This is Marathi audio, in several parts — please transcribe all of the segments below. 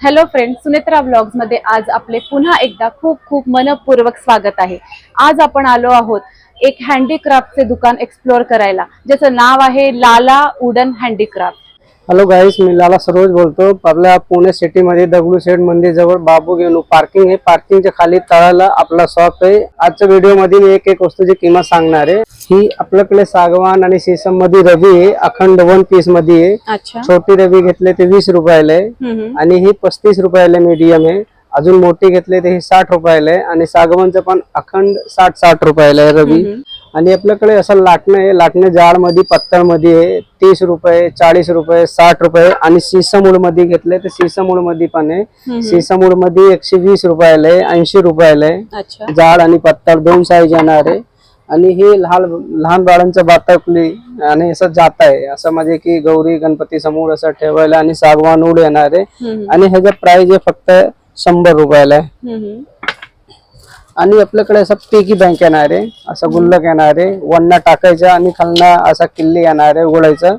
हॅलो फ्रेंड सुनेत्रा ब्लॉग्समध्ये आज आपले पुन्हा एकदा खूप खूप मनपूर्वक स्वागत आहे. आज आपण आलो आहोत एक हँडीक्राफ्टचे दुकान एक्सप्लोअर करायला ज्याचं नाव आहे Lala Udan handicraft hello guys मी लाला सरोज बोलतो. आपल्या पुणे सिटी मध्ये दगडू मंदिर जवळ बाबू गेलो. पार्किंग आहे पार्किंगच्या खाली तळाला आपला शॉप आहे. आजच्या व्हिडिओमध्ये मी एक एक वस्तूची किंमत सांगणार आहे. ही आपल्याकडे सागवान आणि सीसममध्ये रवी आहे अखंड वन पीसमध्ये आहे. छोटी रवी घेतले ते वीस रुपयाला आहे. आणि ही पस्तीस रुपयाला मीडियम आहे. अजून मोठी घेतले ते ही साठ रुपयाला आहे. आणि सागवानचं पण अखंड साठ साठ रुपयाला आहे रवी. आणि आपल्याकडे असं लाटणं आहे. लाटणं जाडमध्ये पत्तळमध्ये आहे. तीस रुपये चाळीस रुपये साठ रुपये आणि सीसमूळमध्ये घेतले तर सीसमूळमध्ये पण आहे. सीसमूळमध्ये एकशे वीस रुपयाला आहे ऐंशी रुपयाला आहे. जाड आणि पत्तळ दोन साईज येणार आहे. आणि हे लहान लहान बाळांचं बाताकली आणि असं जात आहे असं म्हणजे की गौरी गणपती समोर असं ठेवायला आणि सागवान उड येणार आहे. आणि ह्याचं प्राइस फक्त शंभर रुपयाला आहे. आणि आपल्याकडे असं पिगी बँक येणार आहे. असं गुल्लक येणार आहे. वन्ना टाकायचं आणि खालना असा किल्ली येणार आहे उघडायचं.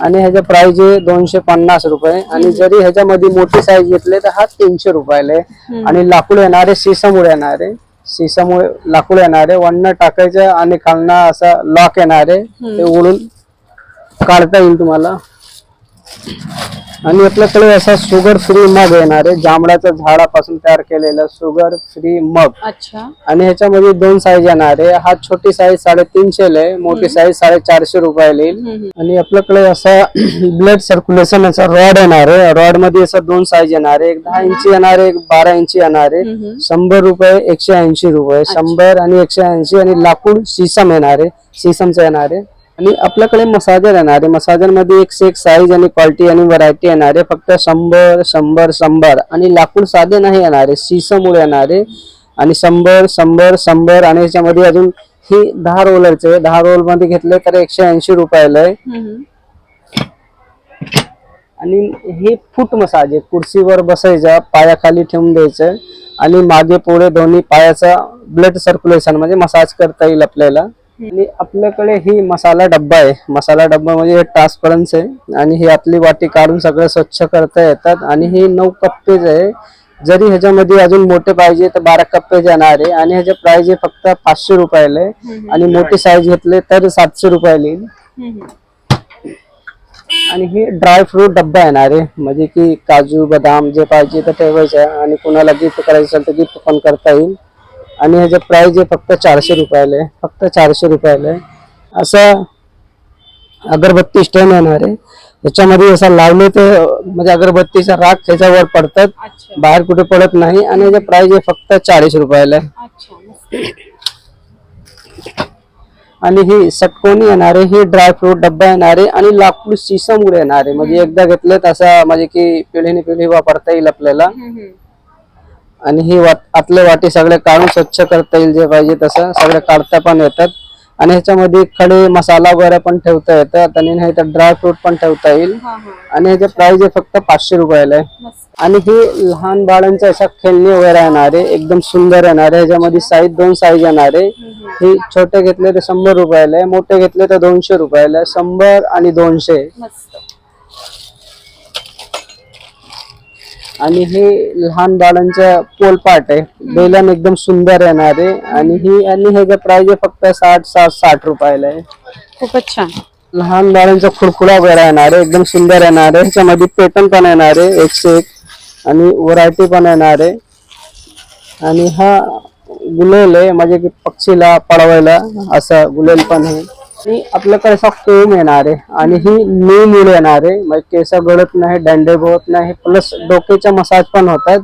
आणि ह्याचं प्राइस आहे दोनशे पन्नास रुपये. आणि जरी ह्याच्यामध्ये मोठी साईज घेतली तर हा तीनशे रुपयाला आहे. आणि लाकूड येणार आहे सीसमूळ येणार आहे. सीसमूळ लाकूड येणार आहे. वन्न टाकायचं आणि खालना असं लॉक येणार आहे. ते उघडून काढता येईल तुम्हाला. आणि आपल्याकडे असा शुगर फ्री मग येणार आहे. जांभळाच्या झाडापासून तयार केलेलं शुगर फ्री मग अच्छा. आणि ह्याच्यामध्ये दोन साईज येणार आहे. हा छोटी साईज साडेतीनशे आहे मोठी साईज साडेचारशे रुपयाला येईल. आणि आपल्याकडे असा ब्लड सर्क्युलेशन असा रॉड येणार आहे. रॉडमध्ये असं दोन साईज येणार आहे. एक दहा इंची येणार आहे एक बारा इंची येणार आहे. शंभर रुपये एकशे ऐंशी रुपये. शंभर आणि एकशे ऐंशी आणि लाकूड सीसम येणार आहे. सीसमचं येणार आहे. आणि आपल्याकडे मसाजर येणार आहे. मसाजरमध्ये एक से एक साईज आणि क्वालिटी आणि व्हरायटी येणार आहे. फक्त शंभर शंभर शंभर आणि लाकूड साधे नाही येणार आहे. सीसमुळे येणार आहे. आणि शंभर शंभर शंभर आणि याच्यामध्ये अजून ही दहा रोलरचे दहा रोलमध्ये घेतले तर एकशे ऐंशी रुपयाला आहे आणि हे फूट मसाज आहे. कुर्सीवर बसायचं पायाखाली ठेवून द्यायचं आणि मागे पुढे दोन्ही पायाचा ब्लड सर्क्युलेशन म्हणजे मसाज करता येईल आपल्याला. आणि आपल्याकडे ही मसाला डब्बा आहे. मसाला डब्बा म्हणजे ट्रान्सपरन्स आहे. आणि ही आतली वाटी काढून सगळं स्वच्छ करता येतात. आणि ही नऊ कप्पेज आहे जरी ह्याच्यामध्ये अजून मोठे पाहिजे तर बारा कप्पेज येणार आहे. आणि ह्याचे प्राइस आहे फक्त पाचशे रुपयाला आहे. आणि मोठी साईज घेतले तर सातशे रुपयाला येईल. आणि हे ड्राय फ्रूट डब्बा येणार आहे. म्हणजे की काजू बदाम जे पाहिजे ते ठेवायचं आणि कोणाला गिफ्ट करायचं असेल तर गिफ्ट पण करता येईल. आणि ह्याचं प्राइस आहे फक्त चारशे रुपयाला आहे. फक्त चारशे रुपयाला आहे. असं अगरबत्ती स्टँड येणार आहे. याच्यामध्ये असं लावले तर म्हणजे अगरबत्तीचा राग त्याच्यावर पडतात. बाहेर कुठे पडत नाही. आणि याचं प्राइस आहे फक्त चाळीस रुपयाला आहे. आणि ही सटकोनी येणार आहे. ही ड्रायफ्रूट डब्बा येणार आहे. आणि लाकूड सीसमूळ येणार आहे. म्हणजे एकदा घेतलं तर असं म्हणजे की पिढीने पिढी वापरता येईल आपल्याला. आणि ही वाट आतले वाटी सगळे काढून स्वच्छ करता येईल जे पाहिजे तसं. सगळे काढता पण येतात. आणि ह्याच्यामध्ये खडे मसाला वगैरे पण ठेवता येतात आणि नाही तर ड्रायफ्रूट पण ठेवता येईल. आणि ह्याचे प्राइस आहे फक्त पाचशे रुपयाला आहे. आणि ही लहान बाळांचं अशा खेळणी वगैरे येणार आहे एकदम सुंदर येणार आहे ह्याच्यामध्ये साईज दोन साईज येणार. आहे ही छोटे घेतले तर शंभर रुपयाला आहे मोठे घेतले तर दोनशे रुपयाला आहे. शंभर आणि दोनशे. आणि हे लहान बाळांचं पोलपाट आहे. बेलन एकदम सुंदर येणार आहे. आणि ही आणि ह्याचं प्राइस आहे फक्त साठ साठ साठ रुपयाला आहे. खूपच छान. लहान बाळांचा खुडखुडा वगैरे येणार आहे. एकदम सुंदर येणार आहे. ह्याच्यामध्ये पेटर्न पण येणार आहे. एकशे एक. आणि व्हरायटी पण येणार आहे. आणि हा गुलेल आहे. म्हणजे की पक्षीला पळवायला असा गुलेल पण आहे. आणि आपल्याकडे असा कोंब येणार आहे. आणि ही न्यू मूळ येणार आहे. म्हणजे केस गळत नाही डंडे होत नाही. प्लस डोक्याचा मसाज पण होतात.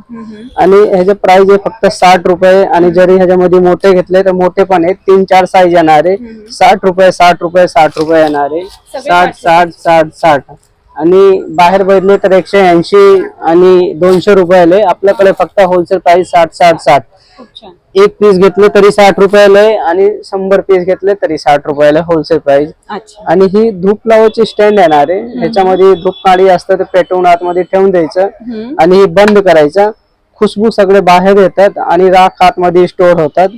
आणि ह्याचे प्राइस आहे फक्त साठ रुपये. आणि जरी ह्याच्यामध्ये मोठे घेतले तर मोठे पण आहेत. तीन चार साईज येणार आहे. साठ रुपये साठ रुपये साठ रुपये येणार आहे. साठ साठ साठ साठ. आणि बाहेर बघितले तर एकशे ऐंशी आणि दोनशे रुपयाले. आपल्याकडे फक्त होलसेल प्राइस साठ साठ साठ. एक पीस घेतले तरी साठ रुपयाला आहे आणि शंभर पीस घेतले तरी साठ रुपयाला होलसेल प्राइस आणि ही धूप लावायची स्टँड येणार आहे. ह्याच्यामध्ये धूप काळी असतं ते पेटवून आतमध्ये ठेवून द्यायचं. आणि ही बंद करायचं. खुशबू सगळे बाहेर येतात आणि राख आतमध्ये स्टोर होतात.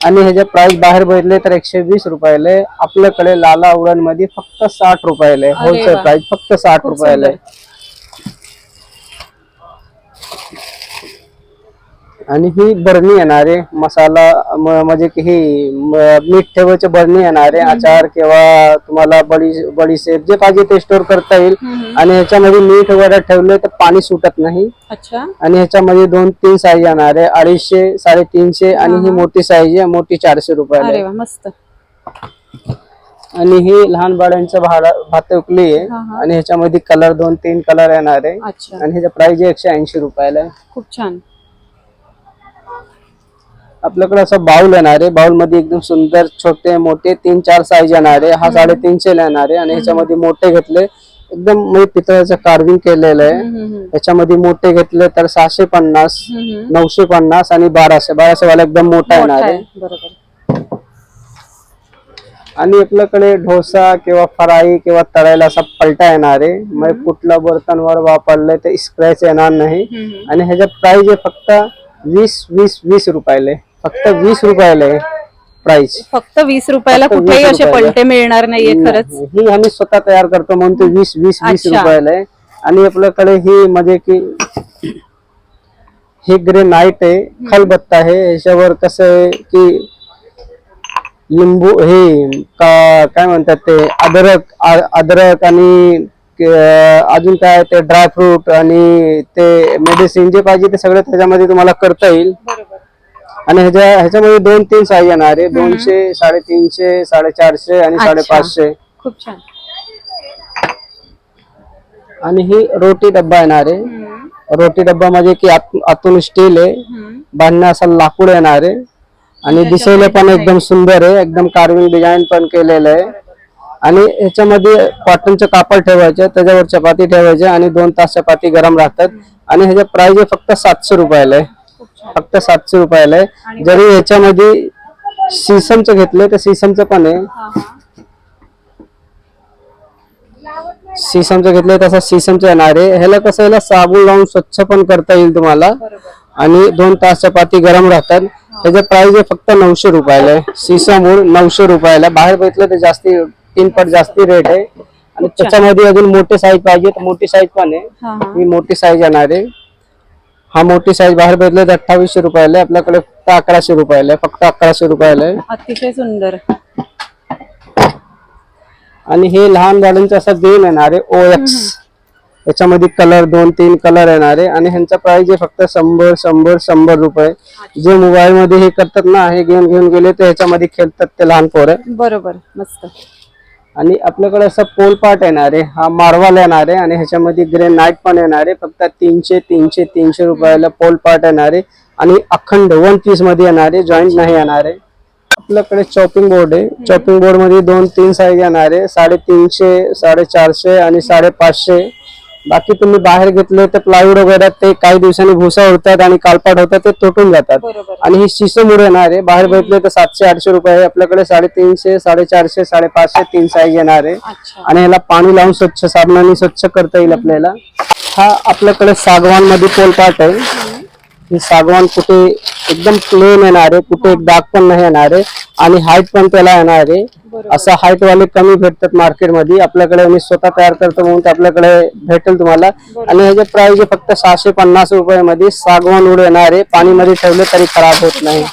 आणि ह्याचे प्राइस बाहेर बघितले तर एकशे वीस रुपयाला आहे. आपल्याकडे लाला उडणमध्ये फक्त साठ रुपयाला होलसेल. प्राइस फक्त साठ रुपयाला आहे. आणि ही बरणी येणार आहे मसाला म्हणजे की ही मीठ ठेवायची बरणी येणार आहे अचार किंवा तुम्हाला बडी बडीशेप जे पाहिजे ते स्टोर करता येईल. आणि ह्याच्यामध्ये मीठ वगैरे ठेवले तर पाणी सुटत नाही. अच्छा. आणि ह्याच्यामध्ये दोन तीन साईज येणार आहे अडीचशे साडेतीनशे आणि ही मोठी साईज आहे मोठी चारशे रुपयाला मस्त. आणि ही लहान बाळांचं भात उकली आहे. आणि ह्याच्यामध्ये कलर दोन तीन कलर येणार. आहे आणि ह्याचा प्राइस एकशे ऐंशी रुपयाला खूप छान. आपल्याकडे असं बाउल येणार आहे बाउलमध्ये एकदम सुंदर छोटे मोठे तीन चार साईज येणार आहे हा साडेतीनशे ला येणार आहे आणि ह्याच्यामध्ये मोठे घेतले. एकदम म्हणजे पितळाचं कार्विंग केलेलं आहे. त्याच्यामध्ये मोठे घेतले तर सहाशे पन्नास. नऊशे पन्नास आणि बाराशे. बाराशे वाला एकदम मोठा येणार. आहे. बरोबर. आणि आपल्याकडे डोसा किंवा फ्राई किंवा तळायला असा पलटा येणार. आहे म्हणजे कुठल्या बर्तनवर वापरले तर स्क्रॅच येणार नाही. आणि ह्याच्या प्राइस आहे फक्त वीस वीस वीस रुपयाले. फक्त वीस रुपयाला आहे प्राइस फक्त वीस रुपयाला फक्त कुठेही 20 असे रुपयाला. पलटे मिळणार नाहीये खरंच. ही आम्ही स्वतः तयार करतो म्हणून ते वीस वीस वीस अच्छा. रुपयाला आहे. आणि आपल्याकडे ही म्हणजे की हे ग्रे नाईट आहे खलबत्ता आहे ह्याच्यावर कसं आहे की लिंबू हे का काय म्हणतात ते अद्रक आ- अद्रक आणि के- अजून काय ते ड्रायफ्रूट आणि ते मेडिसिन जे पाहिजे ते सगळं त्याच्यामध्ये तुम्हाला करता येईल. बरोबर. आणि ह्याच्या ह्याच्यामध्ये दोन तीन साईज येणार आहे. दोनशे साडेतीनशे साडेचारशे आणि अच्छा. साडेपाचशे. खूप छान. आणि ही रोटी डब्बा येणार आहे. हम्म, रोटी डब्बा म्हणजे की आत- आतून स्टील आहे. हम्म. बांधण्या असं लाकूड येणार आहे. आणि दिसायला पण एकदम सुंदर आहे. एकदम कार्विंग डिझाईन पण केलेलं आहे. आणि ह्याच्यामध्ये कॉटनचं कापड ठेवायचं त्याच्यावर चपाती ठेवायचे आणि दोन तास चपाती गरम राहतात. आणि ह्याच्या प्राइस फक्त सातशे रुपयाला आहे. फक्त सातशे रुपयाला आहे. जरी ह्याच्यामध्ये सीसमचं घेतलं तर सीसमचं पण आहे. सीसमचं घेतलं तसं सीसमचं येणार आहे. ह्याला कसं ह्याला साबण लावून स्वच्छ पण करता येईल तुम्हाला. आणि दोन तास चपाती गरम राहतात. त्याचं प्राइस आहे फक्त नऊशे रुपयाला आहे. सीसमूळ नऊशे रुपयाला बाहेर बघितलं तर जास्ती तीन पट जास्ती रेट आहे. आणि त्याच्यामध्ये अजून मोठी साईज पाहिजे तर मोठी साईज पण आहे. ही मोठी साईज येणार आहे. हा मोठी साईज बाहेर बघितलं तर अठ्ठावीसशे रुपयाला आहे. आपल्याकडे फक्त अकराशे रुपयाला आहे. फक्त अकराशे रुपयाला आहे. अतिशय सुंदर. आणि हे लहान गाड्यांचं असं गेम येणार आहे ओ एक्स याच्यामध्ये कलर दोन तीन कलर येणार. आहे आणि ह्यांचा प्राइस आहे फक्त शंभर शंभर शंभर रुपये. जे मोबाईल मध्ये हे करतात ना हे गेम घेऊन गेले तर ह्याच्यामध्ये खेळतात ते लहान पोरं. बरोबर मस्त. आणि आपल्याकडे असा पोल पार्ट येणार आहे हा मार्वल येणार आहे आणि ह्याच्यामध्ये ग्रे नाईट पण येणार आहे फक्त तीनशे तीनशे तीनशे रुपयाला पोल पार्ट येणार आहे आणि अखंड वन पीसमध्ये येणार आहे जॉईंट नाही येणार. आहे आपल्याकडे चॉपिंग बोर्ड आहे. चॉपिंग बोर्डमध्ये दोन तीन साईज येणार आहे साडेतीनशे साडेचारशे आणि साडेपाचशे. बाकी तुम्ही बाहेर घेतले तर प्लायवूड वगैरे ते काही दिवसांनी भुसा होतात आणि कालपाट होतात ते तुटून जातात. आणि ही शिसमूड येणार आहे. बाहेर बघितले तर सातशे आठशे रुपये आहे. आपल्याकडे साडेतीनशे साडेचारशे साडेपाचशे तीन साईज येणार आहे. आणि ह्याला पाणी लावून स्वच्छ साबणाने स्वच्छ करता येईल आपल्याला. हा आपल्याकडे सागवानमध्ये पोलपाट आहे. ही सागवान कुठे एकदम प्लेन येणार आहे कुठे एक डाग पण नाही येणार आहे आणि हाईट पण त्याला येणार आहे. असं हाईट वाले कमी भेटतात मार्केटमध्ये आपल्याकडे मी स्वतः तयार करतो म्हणून ते आपल्याकडे भेटेल तुम्हाला. आणि ह्याचे प्राइस फक्त सहाशे पन्नास रुपयामध्ये सागवान उड येणार आहे. पाणीमध्ये ठेवले तरी खराब होत नाही.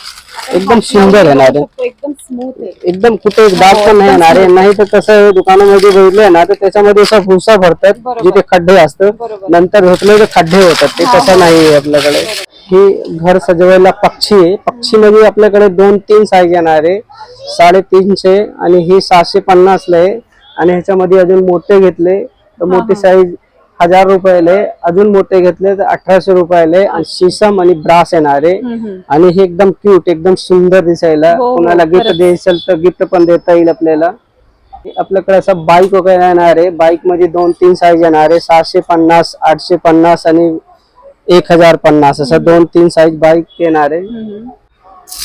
एकदम सुंदर येणार आहे एकदम स्मूथ आहे. एकदम कुठे एक डाग पण नाही येणार आहे नाही तर कसं दुकानामध्ये बघितलं ना तर त्याच्यामध्ये असा भुसा भरतात. जिथे खड्डे असतात. नंतर धुतले तर खड्डे होतात ते तसं नाही आहे आपल्याकडे. ही घर सजवायला पक्षी आहे. पक्षी मध्ये आपल्याकडे दोन तीन साईज येणार आहे. साडेतीनशे आणि ही सहाशे पन्नासला आहे. आणि ह्याच्यामध्ये अजून मोठे घेतले. तर मोठी साईज हजार रुपयाला आहे अजून मोठे घेतले तर अठराशे रुपयाला आहे आणि शिसम आणि ब्रास येणार. आहे हम्म, हम्म. आणि हे एकदम क्यूट एकदम सुंदर दिसायला. हो, हो, कोणाला गिफ्ट खरंच. द्यायचं तर गिफ्ट पण देता येईल आपल्याला. आपल्याकडे असं बाईक वगैरे येणार आहे. बाईकमध्ये दोन तीन साईज येणार आहे. सहाशे पन्नास आठशे पन्नास आणि एक हजार पन्नास असं दोन तीन साईज बाईक येणार आहे. हम्म,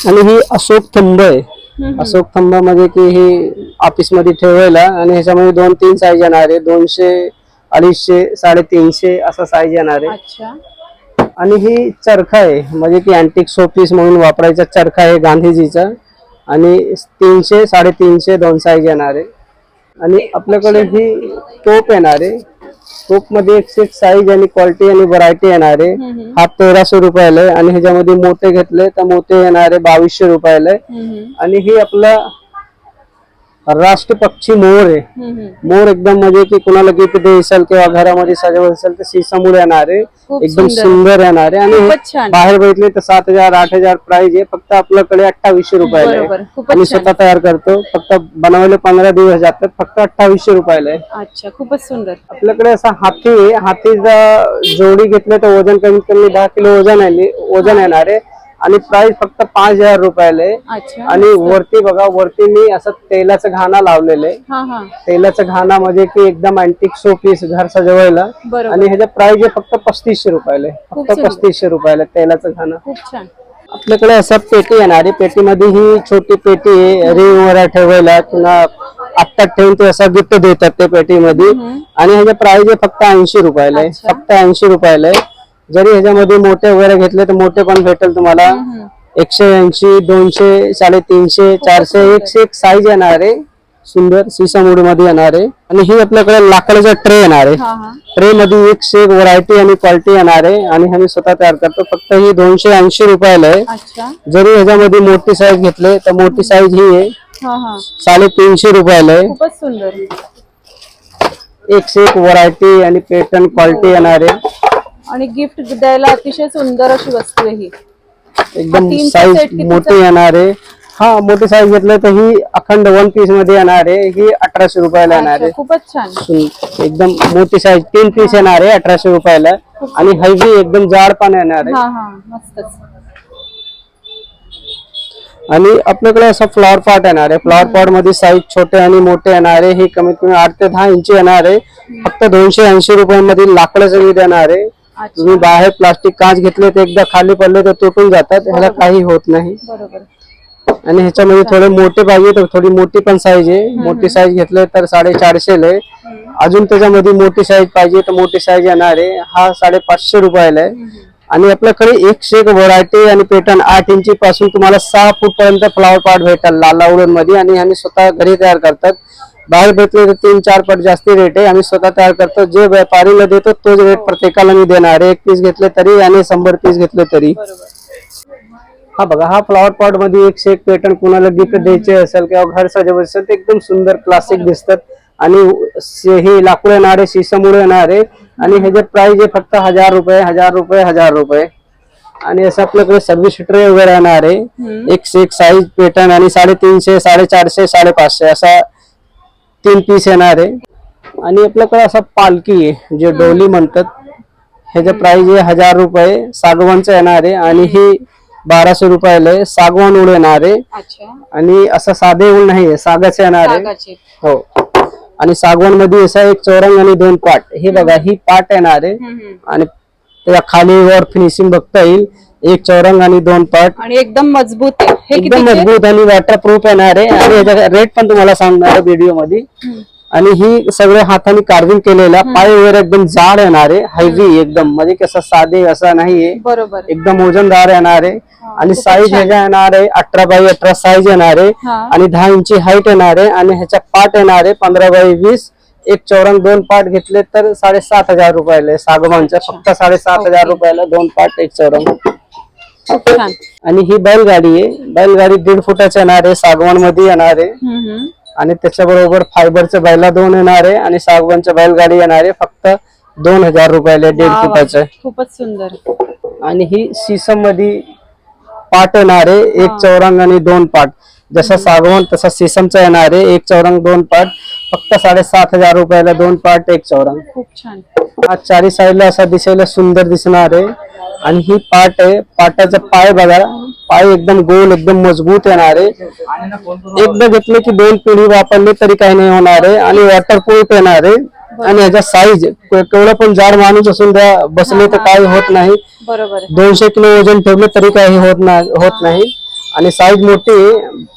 आणि ही अशोक थंब आहे. हम्म. अशोक थंब म्हणजे की ही ऑफिसमध्ये ठेवायला आणि ह्याच्यामध्ये दोन तीन साईज येणार आहे. दोनशे अडीचशे साडेतीनशे असा साईज येणार आहे. अच्छा. आणि ही चरखा आहे म्हणजे की अँटिक शोपीस म्हणून वापरायचा चरखा आहे गांधीजीचा. आणि तीनशे साडेतीनशे दोन साईज येणार आहे. आणि आपल्याकडे ही टोप येणार आहे. टोपमध्ये एक साईज आणि क्वालिटी आणि व्हरायटी येणार आहे. हा तेराशे रुपयाला आहे. आणि ह्याच्यामध्ये मोठे घेतले तर मोठे येणार आहे बावीसशे रुपयाला आहे. आणि ही आपला राष्ट्र पक्षी मोर आहे. मोर एकदम म्हणजे की कुणाला गिफ्ट द्यायचं किंवा घरामध्ये सजवत असेल तर सीसामुळे येणार आहे. एकदम सुंदर. येणार आहे. आणि. बाहेर बघितले तर सात हजार आठ हजार प्राइस आहे. फक्त आपल्याकडे अठ्ठावीसशे रुपयाला आम्ही. स्वतः तयार करतो. फक्त बनवायला पंधरा दिवस जातात. फक्त अठ्ठावीसशे रुपयाला आहे. अच्छा खूपच सुंदर. आपल्याकडे असा हाती आहे. हातीचा जोडी घेतले तर वजन कमीत कमी दहा किलो वजन आहे वजन येणार आहे. आणि प्राइस फक्त पाच हजार रुपयाला आहे. आणि वरती बघा वरती मी असं तेलाचं घाणा लावलेलं आहे. हा हा. तेलाचं घाणा म्हणजे की एकदम अँटिक शो पीस घर सजवायला. आणि ह्याचा प्राइस आहे फक्त पस्तीसशे रुपयाला फक्त. पस्तीसशे रुपयाला तेलाचं घाणा. आपल्याकडे असं पेटी येणार. आहे पेटीमध्ये ही छोटी पेटी आहे. रिंग वर ठेवायला किंवा आत्ता ठेवून ते असं गिफ्ट देतात ते पेटीमध्ये. आणि ह्याचा प्राइस आहे फक्त ऐंशी रुपयाला आहे. फक्त ऐंशी रुपयाला आहे. जरी ह्याच्यामध्ये मोठे वगैरे घेतले तर मोठे पण भेटेल तुम्हाला. एकशे ऐंशी दोनशे साडेतीनशे चारशे एकशे एक साईज येणार आहे. सुंदर सिसामुडी मध्ये येणार आहे. आणि ही आपल्याकडे लाकडाचा ट्रे येणार आहे. ट्रे मध्ये एकशे एक व्हरायटी आणि क्वालिटी येणार आहे. आणि आम्ही स्वतः तयार करतो. फक्त ही दोनशे ऐंशी रुपयाला आहे. जरी ह्याच्यामध्ये मोठी साईज घेतले तर मोठी साईज ही आहे. हा साडेतीनशे रुपयाला आहे. खूपच सुंदर. एकशे एक व्हरायटी आणि पॅटर्न क्वालिटी येणार आहे. आणि गिफ्ट द्यायला अतिशय सुंदर अशी वस्तू आहे ही. एकदम साईज set कितीचा? मोठी येणार आहे. हा मोठी साईज घेतलं तर ही अखंड वन पीसमध्ये येणार आहे. ही अठराशे रुपयाला येणार अच्छा, आहे. खूपच छान. हम्म, एकदम मोठी साईज तीन पीस येणार आहे अठराशे रुपयाला. आणि हैवी एकदम जाड पण येणार आहे. हा हा मस्तच. आणि आपल्याकडे असं फ्लॉवर पॉट येणार आहे. फ्लॉवर पॉटमध्ये साईज छोटे आणि मोठे येणार आहे. हे कमीत कमी आठ ते दहा इंची येणार आहे. फक्त दोनशे ऐंशी रुपयामध्ये लाकडाचं वीज येणार आहे. तुम्ही बाहेर प्लास्टिक काच घेतले तर एकदा खाली पडले तर तुटून जातात ह्याला काही होत नाही. बरोबर. आणि ह्याच्यामध्ये थोडे मोठे पाहिजे तर थोडी मोठी पण साईज आहे. मोठी साईज घेतले तर साडेचारशे आहे अजून त्याच्यामध्ये मोठी साईज पाहिजे तर मोठी साईज येणार आहे. हा साडेपाचशे रुपयाला आहे. आणि आपल्याकडे एकशे एक व्हरायटी आणि पॅटर्न आठ इंची पासून तुम्हाला सहा फूट पर्यंत फ्लावर पॉट भेटेल लाला उडनमध्ये आणि आम्ही स्वतः घरी तयार करतात. बाहेर भेटले तर तीन चार पट जास्ती रेट आहे. आम्ही स्वतः तयार करतो. जे व्यापारीला देतो तोच रेट प्रत्येकाला मी देणार. आहे एक पीस घेतले तरी आणि शंभर पीस घेतले तरी. हा बघा हा फ्लॉवर पॉटमध्ये एकशे एक पॅटर्न कुणाला गिफ्ट द्यायचे असेल किंवा घर सजवायचं असेल ते एकदम सुंदर क्लासिक दिसतात. आणि स- हे लाकूड येणारे शिसामुळे येणारे. आणि ह्याचे प्राइस आहे फक्त हजार रुपये हजार रुपये हजार रुपये. आणि असं आपल्याकडे सर्व्हिस ट्रे वगैरे येणार. आहे एकशे एक साईज पॅटर्न आणि साडेतीनशे साडेचारशे साडेपाचशे असा तीन पीस येणार आहे. आणि आपल्याकडे असा पालखी आहे जे डोली म्हणतात. ह्याचं प्राइस आहे हजार रुपये. सागवानचं येणार आहे आणि ही बाराशे रुपयाला आहे. सागवान उड येणार आहे. आणि असं साधे उड नाही आहे सागाचे येणार आहे. हो. आणि सागवानमध्ये असा एक चौरंग आणि दोन पाट. हे बघा ही पाट येणार आहे. आणि त्याच्याखाली वर फिनिशिंग बघता येईल. एक चौरंग आणि दोन पाट. आणि एकदम मजबूत आहे. हे एकदम मजबूत आणि वॉटर प्रूफ येणार आहे आणि याचा रेट पण तुम्हाला सांगणार आहे व्हिडिओमध्ये. आणि ही सगळे हाताने कार्विंग केलेल्या पाय वगैरे एकदम जाड येणार आहे हैवी एकदम. म्हणजे कसं साधे असं नाहीये. बरोबर एकदम वजनदार येणार आहे आणि साईज ह्याच्या येणार आहे अठरा बाय अठरा साईज येणार आहे आणि दहा इंची हाईट येणार आहे आणि ह्याच्या पाट येणार आहे पंधरा बाय वीस. एक चौरंग दोन पाट घेतले तर साडेसात हजार रुपयाला. सागवानच्या फक्त साडेसात हजार रुपयाला दोन पाट एक चौरंग. खूप छान. आणि ही बैलगाडी आहे. बैलगाडी दीड फुटाची येणार आहे. सागवानमध्ये येणार आहे. हम्म, हम्म. आणि त्याच्याबरोबर फायबरच्या बैला दोन येणार आहे आणि सागवानच्या बैलगाडी येणार आहे. फक्त दोन हजार रुपयाला आहे, दीड वा, वा. फुटाचं खूपच सुंदर. आणि ही सीसममध्ये पाट येणार आहे. एक चौरंग आणि दोन पाट. जसा सागवान तसा सीसमचा येणार आहे. एक चौरंग दोन पाट. फक्त साडेसात हजार रुपयाला दोन पाट एक चौरंग. खूप छान. हा चारी साईडला असा दिसायला सुंदर दिसणार आहे. आणि ही पाट आहे. पाटाचा पाय बघा. पाय एकदम गोल एकदम मजबूत येणार आहे. एकदा घेतले की दोन पिढी वापरले तरी काही नाही होणार आहे. आणि वॉटरप्रूफ येणार आहे. आणि याचा साईज केवढा पण जाड माणूस असून द्या बसले तर काही होत नाही. बरोबर दोनशे किलो वजन ठेवले तरी काही होत नाही होत नाही. आणि साईज मोठी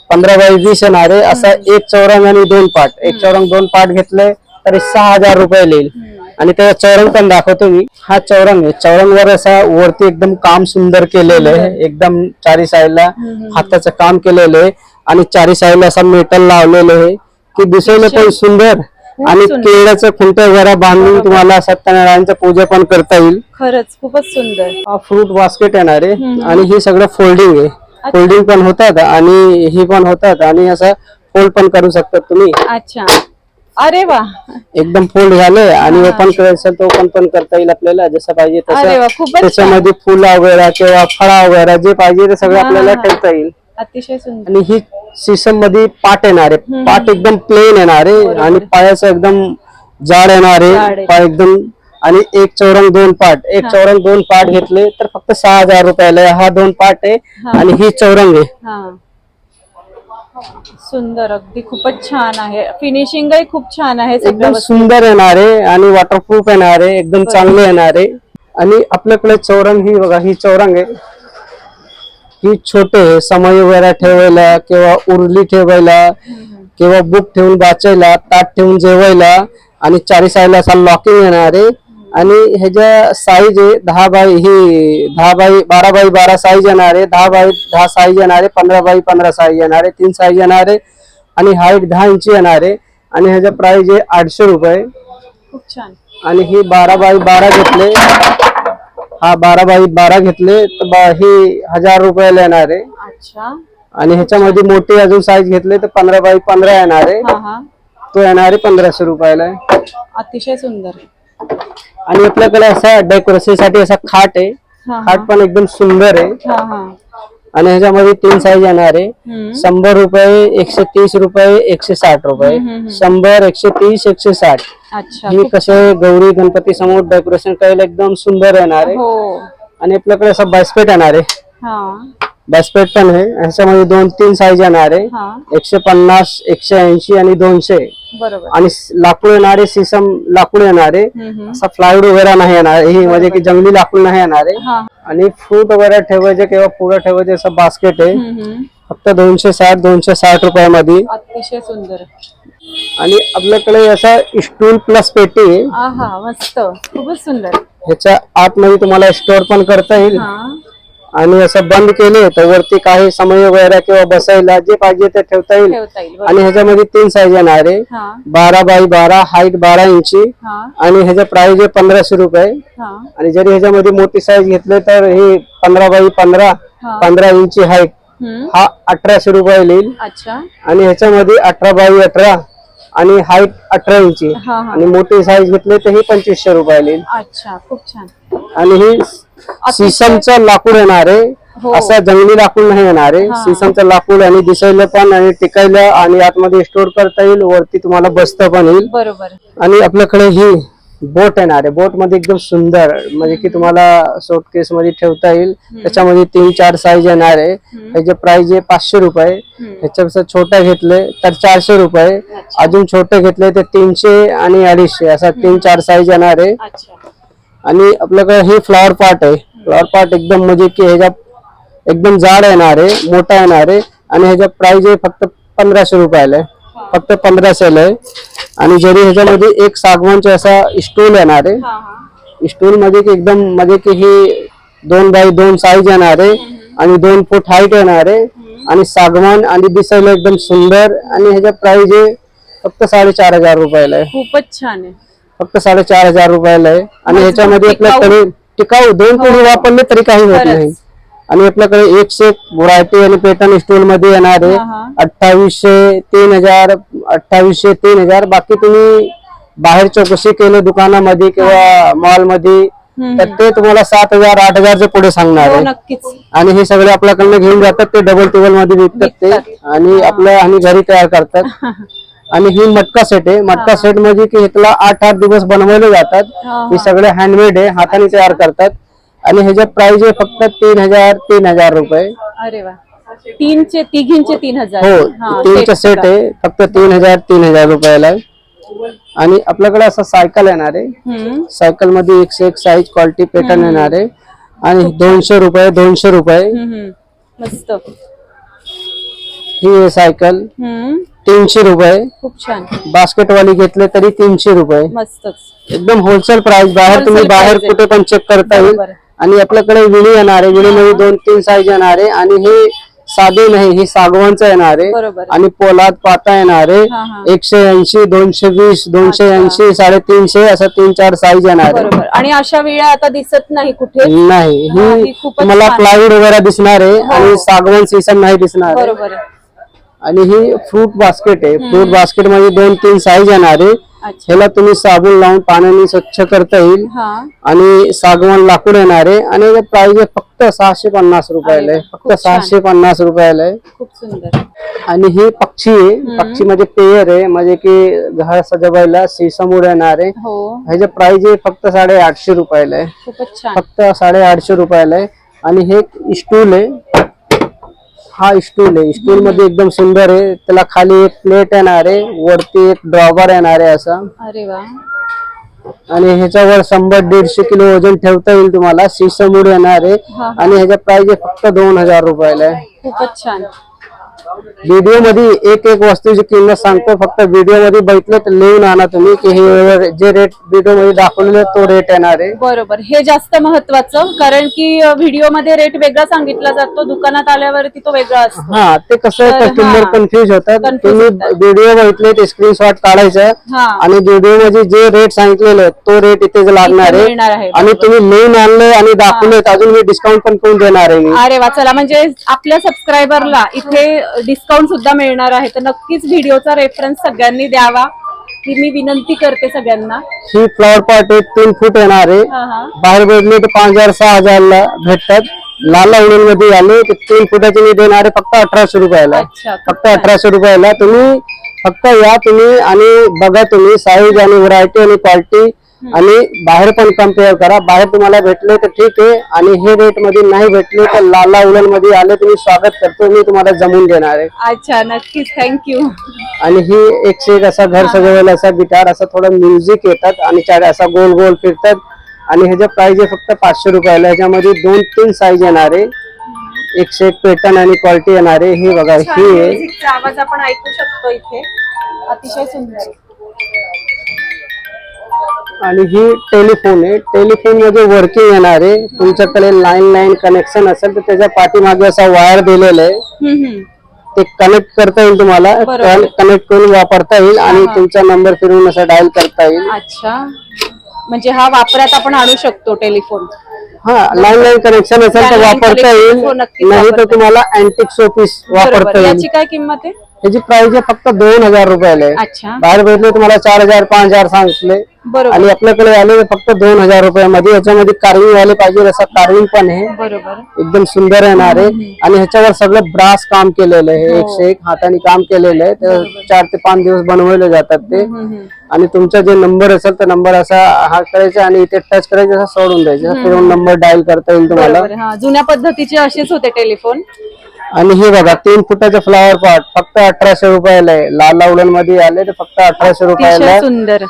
पंधरा बाय वीस येणार आहे. असा एक चौरंग आणि दोन पाट. एक चौरंग दोन पाट घेतले तरी सहा हजार रुपये येईल. आणि त्याचा चौरंग पण दाखवतो मी. हा चौरंग आहे. चौरंग वर असा वरती एकदम काम सुंदर केलेलं आहे. एकदम चारी साईडला हाताचं काम केलेलं आहे. आणि चारी साईडला असं मेटल लावलेलं आहे की दिसायला पण सुंदर. आणि. केळ्याचं खुंट वगैरे बांधून तुम्हाला सत्यनारायणचं पूजा पण करता येईल. खरंच खूपच सुंदर. हा फ्रूट बास्केट येणार आहे. आणि ही सगळं फोल्डिंग आहे. फोल्डिंग पण होतात आणि ही पण होतात आणि असं फोल्ड पण करू शकतात तुम्ही. अच्छा. अरे वा एकदम फोल्ड झाले आणि. ओपन करायचं तर ओपन पण करता येईल आपल्याला जसं पाहिजे अरे वा, तसं खूपच त्याच्यामध्ये फुलं वगैरे किंवा फळा वगैरे जे पाहिजे ते सगळं आपल्याला. ठेवता येईल अतिशय सुंदर आणि ही सिस्टममध्ये पाट येणार आहे. पाट एकदम प्लेन येणार आहे. आणि पायाचं एकदम जाड येणार जाड आहे आहे. पाय एकदम आणि एक चौरंग दोन पाट एक. चौरंग दोन पाट घेतले तर फक्त सहा हजार रुपयाला आहे. हा दोन पाट आहे. आणि ही चौरंग आहे हा सुंदर अगदी खूपच छान आहे. फिनिशिंगही खूप छान आहे एकदम सुंदर येणार आहे आणि वॉटरप्रूफ येणार आहे एकदम चांगले येणार. आहे आणि आपल्याकडे चौरंग ही बघा ही चौरंग आहे. ही छोटे आहे, समय वगैरे ठेवायला किंवा उरली ठेवायला किंवा बुक ठेवून वाचायला ताट ठेवून जेवायला आणि चारी साईडला असा लॉकिंग येणार आहे आणि ह्याच्या साईज आहे दहा बाय ही दहा बाय बारा बाय बारा साईज येणार आहे दहा बाय दहा साईज येणार आहे पंधरा बाय पंधरा साईज येणार आहे तीन साईज येणार आहे आणि हाईट दहा इंची येणार आहे आणि ह्याचा प्राइस आहे आठशे रुपये. खूप छान. आणि ही बारा बाय बारा घेतले. हा बारा बाय बारा घेतले तर बा- ही हजार रुपयाला येणार. आहे अच्छा. आणि ह्याच्यामध्ये मोठी अजून साईज घेतले तर पंधरा बाय पंधरा येणार. आहे तो येणार आहे पंधराशे रुपयाला. अतिशय सुंदर. आणि आपल्याकडे असा डेकोरेशनसाठी असा खाट आहे. खाट पण एकदम सुंदर आहे. आणि ह्याच्यामध्ये तीन साईज येणार आहे. शंभर रुपये एकशे तीस रुपये एकशे साठ रुपये. शंभर एकशे तीस एकशे साठ. ही कसं गौरी गणपती समोर डेकोरेशन करायला एकदम सुंदर येणार आहे. हो. आणि आपल्याकडे असं बॅस्पेट येणार आहे. बॅस्पेट पण आहे. ह्याच्यामध्ये दोन तीन साईज येणार आहे. एकशे पन्नास एकशे ऐंशी आणि दोनशे. बरोबर. आणि लाकूड येणार सिसम लाकूड येणार. असा फ्लायवूड वगैरे नाही येणार ही म्हणजे की जंगली लाकूड नाही येणार आहे. आणि फ्रूट वगैरे ठेवायचे किंवा पुढे ठेवायचे असं बास्केट आहे. फक्त दोनशे साठ दोनशे साठ रुपयामध्ये. अतिशय सुंदर. आणि आपल्याकडे असा स्टूल प्लस पेटी मस्त. खूपच सुंदर. ह्याच्या आतमध्ये तुम्हाला स्टोअर पण करता येईल. आणि असं बंद केले तर वरती काही समय वगैरे किंवा बसायला जे पाहिजे ते ठेवता येईल. ठेवता येईल बरोबर. आणि ह्याच्यामध्ये तीन साईज येणार आहे. हा. बारा बाय बारा हाईट बारा इंची. हा. आणि ह्याचा प्राइस आहे पंधराशे रुपये. हा. आणि जरी ह्याच्यामध्ये मोठी साईज घेतले तर हे पंधरा बाय पंधरा हा. पंधरा इंची हाईट हम्म. हा अठराशे रुपये येईल. अच्छा. आणि ह्याच्यामध्ये अठरा बाय अठरा आणि हाईट अठरा इंची. हा हा. आणि मोठी साईज घेतली तर ही पंचवीसशे रुपये येईल. अच्छा खूप छान. आणि ही सीसमचं लाकूड येणार आहे हो. असं जंगली लाकूड नाही येणार. आहे. सीसमचं लाकूड आणि दिसायला पण आणि टिकायला आणि आतमध्ये स्टोर करता येईल वरती तुम्हाला बसता पण येईल. बरोबर. आणि आपल्याकडे ही बोट येणार. आहे बोटमध्ये एकदम सुंदर म्हणजे की तुम्हाला केस मध्ये ठेवता येईल. त्याच्यामध्ये तीन चार साईज येणार. आहे त्याचे प्राइस आहे पाचशे रुपये. ह्याच्यापेक्षा छोट्या घेतले तर चारशे रुपये. अजून छोटे घेतले तर तीनशे आणि अडीचशे. असा तीन चार साईज येणार. आहे आणि आपल्याकडे हे फ्लॉवर पार्ट आहे. फ्लॉवर पार्ट एकदम म्हणजे की ह्याच्या एकदम जाड येणार आहे मोठा येणार आहे आणि ह्याच्या प्राइस आहे फक्त पंधराशे रुपयाला आहे. फक्त पंधराशेला आहे. आणि जरी ह्याच्यामध्ये एक सागवानचा असा स्टूल येणार आहे स्टूल मध्ये की एकदम म्हणजे की ही दोन बाय दोन साईज येणार आहे आणि दोन फूट हाईट येणार आहे आणि सागवान आणि दिसायला एकदम सुंदर आणि ह्याच्या प्राइस आहे फक्त साडेचार हजार रुपयाला आहे. खूपच छान आहे. फक्त साडेचार हजार रुपयाला आहे आणि ह्याच्यामध्ये. आपल्याकडे टिकाऊ. दोन पिढी वापरले तरी काही होत. नाही. आणि आपल्याकडे एकशे एक व्हरायटी आणि पॅटर्न स्टोलमध्ये येणार आहे. हा, हा. अठ्ठावीसशे तीन हजार अठ्ठावीसशे तीन हजार. बाकी तुम्ही बाहेर चौकशी केली दुकानामध्ये किंवा मॉलमध्ये हम्म. तर ते तुम्हाला सात हजार आठ हजारच्या पुढे सांगणार हो आहे. आणि हे सगळे आपल्याकडनं घेऊन जातात ते डबल टेबलमध्ये विकतात ते. आणि आपल्या आणि घरी तयार करतात. आणि ही मटका सेट आहे. मटका सेट म्हणजे की ह्याला आठ आठ दिवस बनवले जातात. हा, सगळे हँडमेड आहे. हाताने तयार करतात. आणि ह्याच्या प्राइस आहे फक्त तीन हजार तीन हजार रुपये. अरे वा. तीनचे तिघींचे तीन हजार. हो हा, तीनचा सेट? आहे. फक्त तीन हजार तीन हजार रुपयाला. आणि आपल्याकडे असं सायकल येणार आहे. सायकलमध्ये एकशे एक साईज क्वालिटी पॅटर्न येणार आहे. आणि दोनशे रुपये दोनशे रुपये. मस्त. ही सायकल. तीनशे रुपये. खूप छान. बास्केट वाली घेतले तरी तीनशे रुपये. मस्तच. एकदम होलसेल प्राइस बाहेर तुम्ही बाहेर. कुठे पण चेक करता येईल. आणि आपल्याकडे विळी येणार आहे विळीमध्ये दोन तीन साईज येणार आहे आणि हे साधे नाही ही सागवानचं येणार. आहे. आणि पोलाद पाता येणार. आहे हा हा. एकशे ऐंशी दोनशे वीस दोनशे ऐंशी साडेतीनशे असं तीन चार साईज येणार. आहे आणि अशा वेळा आता दिसत नाही कुठे? नाही. हा, ही ही. हो. प्लायवूड वगैरे दिसणार आहे आणि सागवान सीसन नाही दिसणार. आणि ही फ्रूट बास्केट आहे. फ्रूट बास्केटमध्ये दोन तीन साईज येणार आहे. ह्याला तुम्ही साबण लावून पाण्याने स्वच्छ करता येईल. हा. आणि सागवान लाकूड येणार आहे. आणि प्राइस फक्त सहाशे पन्नास रुपयाला आहे. फक्त सहाशे पन्नास रुपयाला आहे. खूप सुंदर. आणि ही पक्षी आहे. पक्षी म्हणजे पेयर आहे. म्हणजे की घर सजवायला सीसमूड येणार आहे. हो. ह्याचे प्राइस आहे फक्त साडे आठशे रुपयाला आहे. फक्त साडे आठशे रुपयाला आहे. आणि हे स्टूल आहे. हा स्टूल आहे. स्टूल मध्ये एकदम सुंदर आहे. त्याला खाली एक प्लेट येणार आहे. वरती एक ड्रॉबर येणार आहे असा. अरे वा. आणि ह्याच्यावर शंभर दीडशे किलो वजन ठेवता येईल तुम्हाला. शिसमूड येणार आहे. आणि ह्याचा प्राइस फक्त दोन हजार रुपयाला. आहे खूपच छान. व्हिडिओमध्ये एक एक वस्तूची किंमत सांगतो. फक्त व्हिडिओमध्ये बघितलं तर लिहून आणा तुम्ही की हे जे रेट व्हिडिओमध्ये दाखवलेले तो रेट येणार आहे. बरोबर. हे जास्त महत्वाचं कारण की व्हिडिओमध्ये रेट वेगळा सांगितला जातो दुकानात आल्यावरती तो वेगळा असतो. हा ते कसं कस्टमर. कन्फ्युज होतात. तुम्ही. व्हिडिओ बघितले ते स्क्रीनशॉट काढायचं आणि व्हिडिओमध्ये जे रेट सांगितलेले तो रेट इथे लागणार आहे. आणि तुम्ही लिहून आणले आणि दाखवले अजून मी डिस्काउंट पण करून देणार आहे अरे वा चला म्हणजे आपल्या सबस्क्रायबरला इथे डिस्काउंट सुद्धा मिळणार आहे. तर नक्कीच व्हिडिओचा रेफरन्स सगळ्यांनी द्यावा. ही मी विनंती करते सगळ्यांना. ही फ्लॉवर पॉट एक तीन फूट येणार आहे. हा हा. बाहेर भेटले तर पाच हजार सहा हजारला भेटतात. लाला उडून मध्ये आले ते तीन फुटाचे मी देणार आहे फक्त अठराशे रुपयाला. अच्छा फक्त अठराशे रुपयाला. तुम्ही फक्त या तुम्ही आणि बघा तुम्ही साईज आणि व्हरायटी आणि क्वालिटी आणि बाहेर पण कंपेअर करा. बाहेर तुम्हाला भेटले तर ठीक आहे. आणि हे रेटमध्ये नाही भेटले तर लाला उलनमध्ये आले तुम्ही स्वागत करतो. मी तुम्हाला जमून देणार आहे. अच्छा नक्कीच. थँक्यू आणि ही एक से एक असा घर सजवायला असा गिटार असा थोडा म्युझिक येतात आणि चार असा गोल गोल फिरतात. आणि ह्याच्या प्राइस आहे फक्त पाचशे रुपयाला. ह्याच्यामध्ये दोन तीन साईज येणार आहे. एकशे एक पॅटर्न आणि क्वालिटी येणार आहे. ही बघा ही आहे. आवाज आपण ऐकू शकतो इथे. अतिशय सुंदर आणि ही टेलिफोन आहे. टेलिफोनमध्ये वर्किंग येणार आहे. तुमच्याकडे लाईन लाईन कनेक्शन असेल तर त्याच्या पाठीमागे असा वायर दिलेला आहे. ते कनेक्ट करता येईल तुम्हाला. कनेक्ट करून वापरता येईल आणि तुमचा नंबर फिरवून असा डायल करता येईल. अच्छा. म्हणजे हा वापरात आपण आणू शकतो टेलिफोन. हा लाईन लाईन कनेक्शन असेल तर Landline वापरता येईल. हो, नाही तर तुम्हाला अँटिक शोपीस वापरता येईल. याची काय किंमत आहे? त्याची प्राइस आहे फक्त दोन हजार रुपयाला बाहेर भेटले तुम्हाला चार हजार पाच हजार सांगितले. आणि आपल्याकडे आले तर फक्त दोन हजार रुपयामध्ये याच्यामध्ये कार्विंग वाले पाहिजे असं कार्विंग पण आहे. एकदम सुंदर येणार आहे. आणि ह्याच्यावर सगळं ब्रास काम केलेलं आहे. हो. एकशे एक हाताने काम केलेलं आहे. ते चार ते पाच दिवस बनवले जातात ते. आणि तुमचा जे नंबर असेल तर नंबर असा हा करायचा आणि इथे टच करायचा असा सोडून द्यायचा. फिरून नंबर डायल करता येईल तुम्हाला. जुन्या पद्धतीचे असेच होते टेलिफोन आणि हे बघा तीन फुटाचं फ्लावर पॉट फक्त अठराशे रुपयाला आहे. लाल लावलनमध्ये आले तर फक्त अठराशे रुपयाला. सुंदर.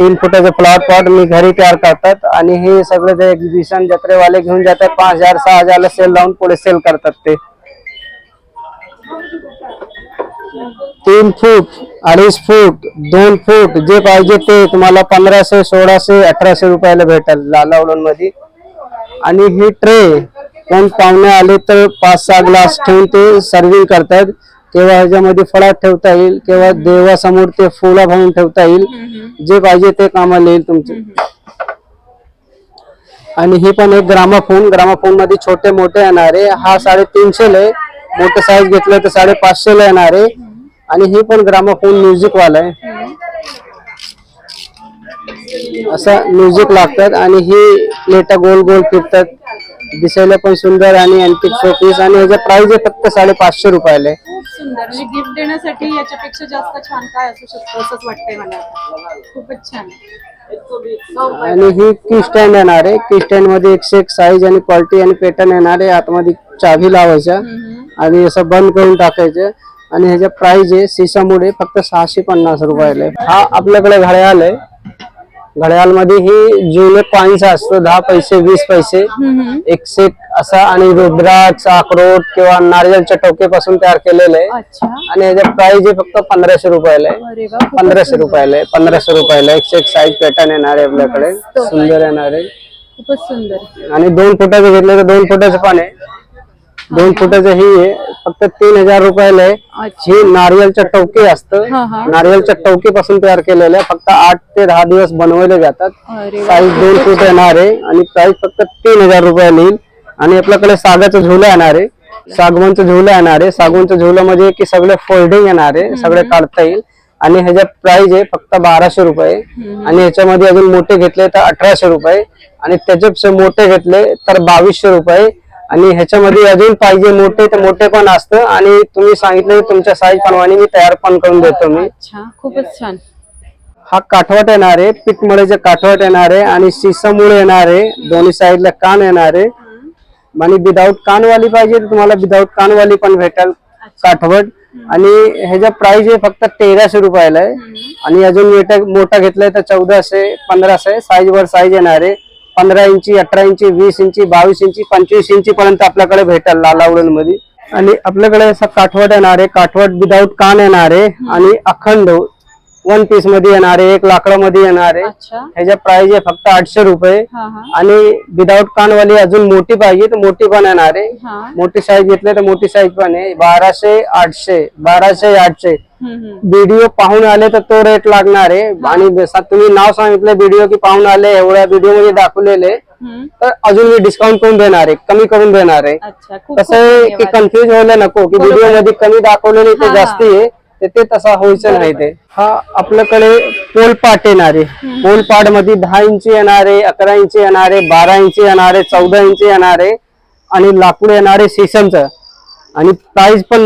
तीन फुटाचं प्लॉट पॉट मी घरी तयार करतात. आणि हे सगळे जे एक्झिबिशन जत्रेवाले घेऊन जातात पाच हजार सहा हजारला सेल लावून पुढे सेल करतात ते. तीन फूट अडीच फूट दोन फूट जे पाहिजे ते तुम्हाला पंधराशे सोळाशे अठराशे रुपयाला भेटेल लालावलनमध्ये आणि ही ट्रे कोण पाहुणे आले तर पाच सहा ग्लास ठेवून ते सर्विंग करतात. किंवा ह्याच्यामध्ये फळात ठेवता येईल किंवा देवासमोर ते फुला भरून ठेवता येईल. जे पाहिजे ते कामाला येईल तुमचे. आणि ही पण एक ग्रामाफोन ग्रामाफोनमध्ये छोटे मोठे येणार. आहे हा साडेतीनशे ला आहे मोठे साईज घेतलं तर साडेपाचशे ला येणार. आहे आणि ही पण ग्रामाफोन म्युझिक वाला आहे. असं म्युझिक लागतात आणि ही प्लेटा गोल गोल फिरतात. दिसायला पण सुंदर आणि अँटिक शोपीस आणि ह्याचा प्राइस आहे फक्त साडेपाचशे रुपयाला आहे. खूप सुंदर. म्हणजे गिफ्ट देण्यासाठी याच्यापेक्षा जास्त छान काय असू शकतं असंच वाटतंय मला. खूपच छान आणि ही की स्टँड येणार आहे. की स्टँडमध्ये एकशे एक साईज आणि क्वालिटी आणि पॅटर्न येणार आहे. आतमध्ये चावी लावायच्या. आणि असं बंद करून टाकायचं. आणि ह्याच्या प्राइस आहे सिसामुळे फक्त सहाशे पन्नास रुपयाला आहे. हा आपल्याकडे घड्याळ आहे. घड्याळमध्ये ही जुने कॉइन्स असतो दहा पैसे वीस पैसे एक असा आणि रुद्राक्ष अक्रोट किंवा नारियलच्या टोकेपासून तयार केलेलं आहे. आणि ह्याच्या प्राइस आहे फक्त पंधराशे रुपयाला आहे. पंधराशे. रुपयाला आहे. पंधराशे रुपयाला एकशे एक साईज पॅटर्न येणार आहे आपल्याकडे. सुंदर येणार आहे. खूपच सुंदर. आणि दोन फुटाचं घेतलं तर दोन फुटाचं पण आहे. दोन फुटाचं ही आहे फक्त तीन हजार रुपयाला आहे. ही नारियलच्या टवके असतं. नारियलच्या टवकीपासून तयार केलेलं आहे. फक्त आठ ते दहा दिवस बनवले जातात. साईज दोन फूट येणार आहे आणि प्राइस फक्त तीन हजार रुपयाला येईल. आणि आपल्याकडे सागाचं झुलं येणार आहे. सागवानचं झुलं येणार आहे. सागवानचं झुलं म्हणजे की सगळे फोल्डिंग येणार आहे. सगळे काढता येईल. आणि ह्याच्या प्राइस आहे फक्त बाराशे रुपये. आणि ह्याच्यामध्ये अजून मोठे घेतले तर अठराशे रुपये. आणि त्याच्यापेक्षा मोठे घेतले तर बावीसशे रुपये. आणि ह्याच्यामध्ये अजून पाहिजे मोठे तर मोठे पण असतं. आणि तुम्ही सांगितलं की तुमच्या साईज प्रमाणे मी तयार पण करून देतो मी. अच्छा खूपच छान. हा काठवट येणार आहे पीठमळीचे काठवट येणार आहे आणि शिसामुळे येणार आहे दोन्ही साईडला कान येणार आहे. आणि विदाऊट कानवाली पाहिजे तर तुम्हाला विदाऊट कानवाली पण भेटेल काठवट. आणि ह्याचा प्राइस आहे फक्त तेराशे रुपयाला आहे. आणि अजून मोठा घेतलाय तर चौदाशे पंधराशे साईज वर साईज येणार आहे. पंधरा इंची अठरा इंची वीस इंची बावीस इंची पंचवीस इंची पर्यंत आपल्याकडे भेटेल लालावडनमध्ये आणि आपल्याकडे असं काठवट येणार आहे काठवट विदाऊट कान येणार आहे आणि अखंड वन पीसमध्ये येणार आहे एक लाकडामध्ये येणार आहे ह्याच्या प्राइस आहे फक्त आठशे रुपये. आणि विदाऊट कानवाली अजून मोठी पाहिजे तर मोठी पण येणार. आहे मोठी साईज घेतली तर मोठी साईज पण आहे. बाराशे आठशे बाराशे आठशे. व्हिडिओ पाहून आले तर तो रेट लागणार आहे. आणि तुम्ही नाव सांगितलं व्हिडिओ की पाहून आले एवढ्या व्हिडिओमध्ये दाखवलेले. तर अजून मी डिस्काउंट करून देणार आहे कमी करून देणार आहे. कसं की कन्फ्युज व्हायला नको की व्हिडिओमध्ये कमी दाखवलेले ते. जास्ती आहे तर ते तसा व्हायचं नाही ते. हा आपल्याकडे पोलपाट येणार आहे. पोलपाटमध्ये दहा इंची येणार आहे अकरा इंची येणार आहे बारा इंची येणार आहे चौदा इंची येणार आहे. आणि लाकूड येणार आहे सीसमचं आणि प्राइस पण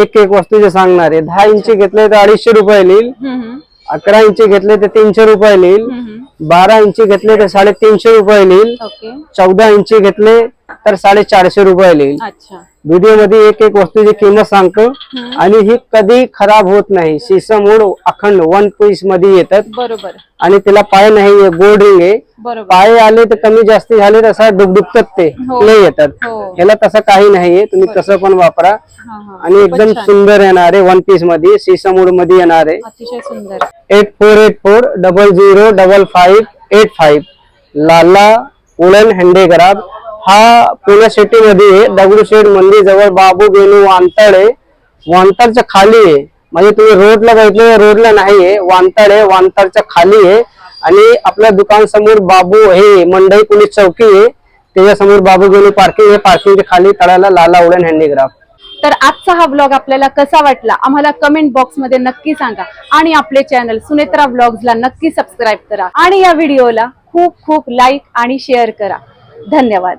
एक एक वस्तूचे सांगणार आहे दहा इंची घेतले तर अडीचशे रुपये हम्म. अकरा इंची घेतले तर तीनशे रुपये हम्म. बारा इंची घेतले तर साडेतीनशे रुपये ओके. चौदा इंची घेतले तर साडेचारशे रुपये अच्छा. व्हिडिओमध्ये एक एक वस्तूची किंमत सांगतो आणि ही कधी खराब होत नाही. शिसमूड अखंड वन पीसमध्ये येतात. बरोबर. आणि त्याला पाय नाही गोल्ड रिंग आहे. पाय आले तर कमी जास्त झाले तसं डुबडुबतात ते. हो. नाही येतात. हो. ह्याला तसं काही नाहीये. तुम्ही कसं पण वापरा. हा हा. आणि एकदम सुंदर येणार आहे वन पीसमध्ये सीसमूडमध्ये येणार. आहे eight four eight four double zero double five eight five Lala woollen handicraft हा पुणे सिटी मध्ये आहे. दगडूशेठ मंदिर जवळ बाबू बेनू वांतळ आहे. वांतळच्या खाली आहे. म्हणजे तुम्ही रोडला बघितलं रोडला नाही आहे वांतळ आहे. वांतळच्या खाली आहे. आणि आपल्या दुकान समोर बाबू हे मंडई पोलीस चौकी आहे. त्याच्यासमोर बाबू बेनू पार्किंग आहे. पार्किंगच्या खाली तळाला लाला उलन हँडीक्राफ्ट तर आजचा हा ब्लॉग आपल्याला कसा वाटला? आम्हाला कमेंट बॉक्समध्ये नक्की सांगा. आणि आपले चॅनल सुनेत्रा ब्लॉग्सला नक्की सबस्क्राईब करा. आणि या व्हिडिओला खूप खूप लाईक आणि शेअर करा. धन्यवाद.